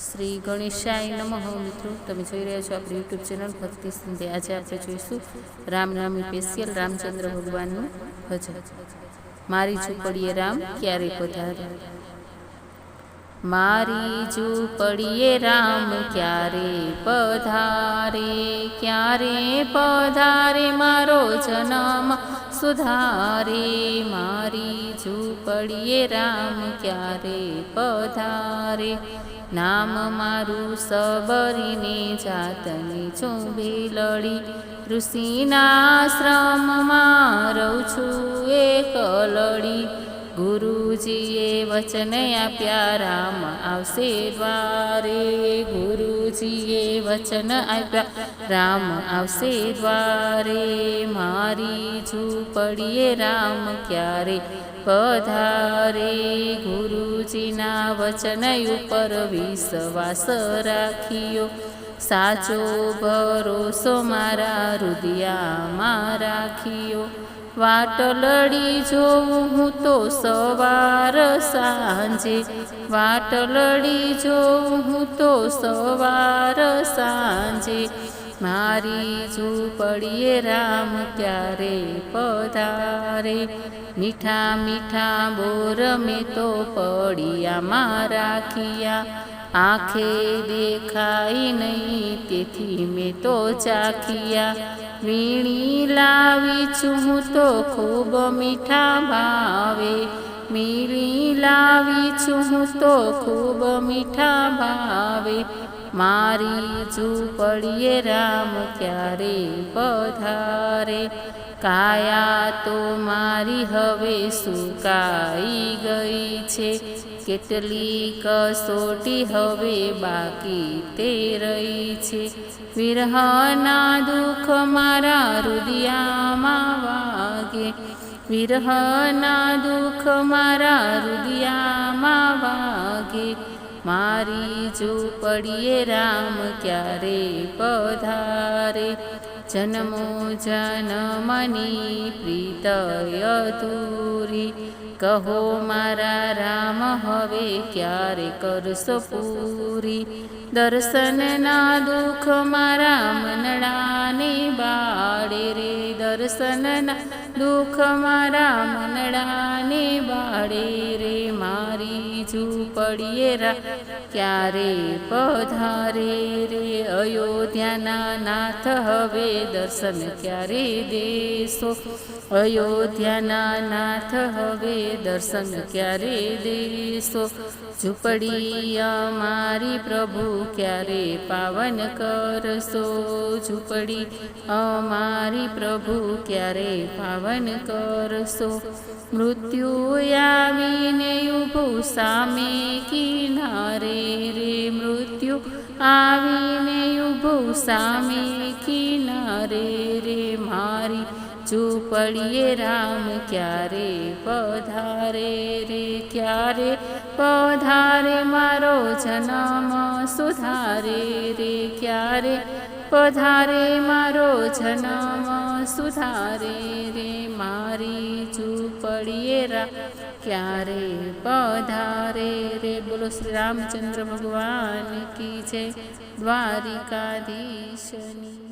શ્રી ગણેશાય નમઃ મિત્રો. તમે જોઈ રહ્યા છો આપણી યુટ્યુબ ચેનલ ભક્તિ સિંધે. આજે આપણે જોઈશું રામનામી સ્પેશિયલ રામચંદ્ર ભગવાનનું ભજન. મારી ઝૂંપડીએ રામ ક્યારે પધારે? મારી ઝૂંપડીએ રામ ક્યારે પધારે? ક્યારે પધારે મારો જન્મ સુધારે? મારી ઝૂંપડીએ રામ ક્યારે પધારે? નામ મારું સબરીને જાતની ચૂંભી લડી. ઋષિના આશ્રમમાં રહું છું એક લડી. ગુરુજીએ વચન આપ્યા, રામ આવશે દ્વારે. ગુરુજીએ વચન આપ્યા, રામ આવશે દ્વારે. મારી ઝૂંપડીએ રામ ક્યારે પધારે? ગુરુજીના વચન ઉપર વિશ્વાસ રાખ્યો. સાચો ભરોસો મારા હૃદયામાં રાખ્યો. વાટ લડી જોઉં હું તો સવાર સાંજે. વાટ લડી જોઉં હું તો સવાર સાંજે. મારી ઝૂંપડીએ રામ ક્યારે પધારે. મીઠા મીઠા બોર મેં તો પડિયામાં રાખ્યા. આંખે દેખાય નહીં, તેથી મેં તો ચાખ્યા. વીણી લાવી છું હું તો ખૂબ મીઠા ભાવે. મીણી લાવી છું હું તો ખૂબ મીઠા ભાવે. મારી ઝૂંપડીએ રામ ક્યારે પધારે. કાયા તો મારી હવે સુકાઈ ગઈ છે. કેટલી કસોટી હવે બાકી તે રહી છે. વિરહના દુઃખ મારા હૃદયામાં વાગે. વિરહના દુઃખ મારા હૃદયામાં વાગે. મારી ઝૂંપડીએ રામ ક્યારે પધારે? જન્મો જનમની પ્રીત અધૂરી. કહો મારા રામ, હવે ક્યારે કરશો પૂરી? દર્શનના દુઃખ મારા મનડાને બાળે રે. દર્શનના દુઃખ મારા મનડાને બાળે રે. મારી ઝૂંપડીએ રા. ક્યારે પધારે રે? અયોધ્યાના નાથ હવે દર્શન ક્યારે દેશો? અયોધ્યાના નાથ હવે દર્શન ક્યારે દેશો? ઝૂંપડી અમારી પ્રભુ ક્યારે પાવન કરશો? ઝૂંપડી અમારી પ્રભુ ક્યારે પાવન કરશો? મૃત્યુ આવીને ઊભું સામે કિનારે રે મૃત્યુ આવીને ઊભું સામે કિનારે રે મારી ઝૂંપડીએ રામ ક્યારે પધારે રે? ક્યારે પધારે મારો જન્મ? સુધારે રે ક્યારે પધારે મારો જન્મ સુધારે રે મારી ઝૂંપડીએ રા ક્યારે પધારે રે બોલો શ્રી રામચંદ્ર ભગવાન કી જય દ્વારિકાધીશની